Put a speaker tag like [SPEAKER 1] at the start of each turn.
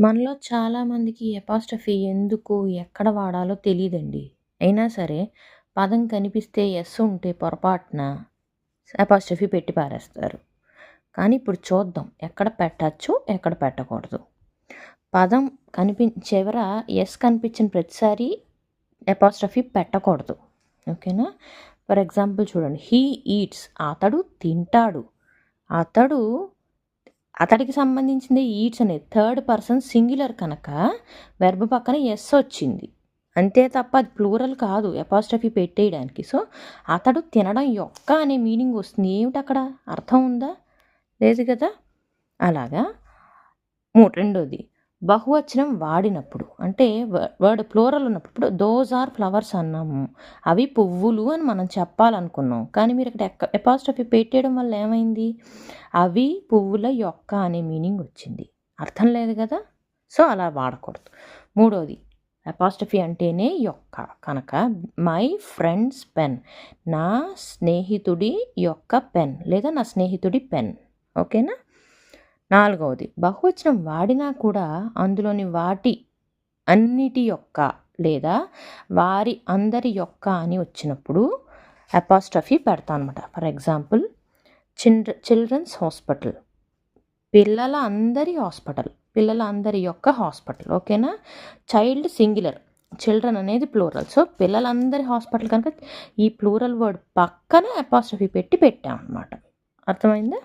[SPEAKER 1] మనలో చాలామందికి ఎపాస్ట్రఫీ ఎందుకు, ఎక్కడ వాడాలో తెలీదండి. అయినా సరే పదం కనిపిస్తే ఎస్ ఉంటే పొరపాటున ఎపాస్ట్రఫీ పెట్టి పారేస్తారు. కానీ ఇప్పుడు చూద్దాం ఎక్కడ పెట్టచ్చు, ఎక్కడ పెట్టకూడదు. పదం కనిపి చివర ఎస్ కనిపించిన ప్రతిసారి ఎపాస్ట్రఫీ పెట్టకూడదు. ఓకేనా? ఫర్ ఎగ్జాంపుల్ చూడండి. హీ ఈట్స్ అతడు తింటాడు. అతడు అతడికి సంబంధించింది ఈట్స్ అనేది థర్డ్ పర్సన్ సింగులర్ కనుక వెర్బ్ పక్కన ఎస్ వచ్చింది. అంతే తప్ప అది ప్లూరల్ కాదు ఎపాస్ట్రఫీ పెట్టేయడానికి. సో అతడు తినడం యొక్క అనే మీనింగ్ వస్తుంది. ఏమిటక్కడ అర్థం ఉందా? లేదు కదా! అలాగా మూ రెండోది బహువచనం వాడినప్పుడు అంటే వ వర్డ్ ఫ్లోరల్ ఉన్నప్పుడు దోస్ ఆర్ ఫ్లవర్స్ అన్నాము. అవి పువ్వులు అని మనం చెప్పాలనుకున్నాం. కానీ మీరు ఇక్కడ ఎక్క ఎపాస్ట్రఫీ పెట్టేయడం వల్ల ఏమైంది? అవి పువ్వుల యొక్క అనే మీనింగ్ వచ్చింది. అర్థం లేదు కదా! సో అలా వాడకూడదు. మూడోది అపాస్ట్రఫీ అంటేనే యొక్క కనుక మై ఫ్రెండ్స్ పెన్ నా స్నేహితుడి యొక్క పెన్ లేదా నా స్నేహితుడి పెన్. ఓకేనా? నాలుగవది బహువచనం వాడినా కూడా అందులోని వాటి అన్నిటి యొక్క లేదా వారి అందరి యొక్క అని వచ్చినప్పుడు ఎపాస్ట్రోఫీ పెడతా అనమాట ఫర్ ఎగ్జాంపుల్ చిల్డ్ర చిల్డ్రన్స్ హాస్పిటల్ పిల్లల అందరి హాస్పిటల్. పిల్లల అందరి యొక్క హాస్పిటల్. ఓకేనా? చైల్డ్ సింగులర్ చిల్డ్రన్ అనేది ప్లూరల్. సో పిల్లలందరి హాస్పిటల్ కనుక ఈ ప్లూరల్ వర్డ్ పక్కన అపాస్ట్రఫీ పెట్టి పెట్టామన్నమాట. అర్థమైందా?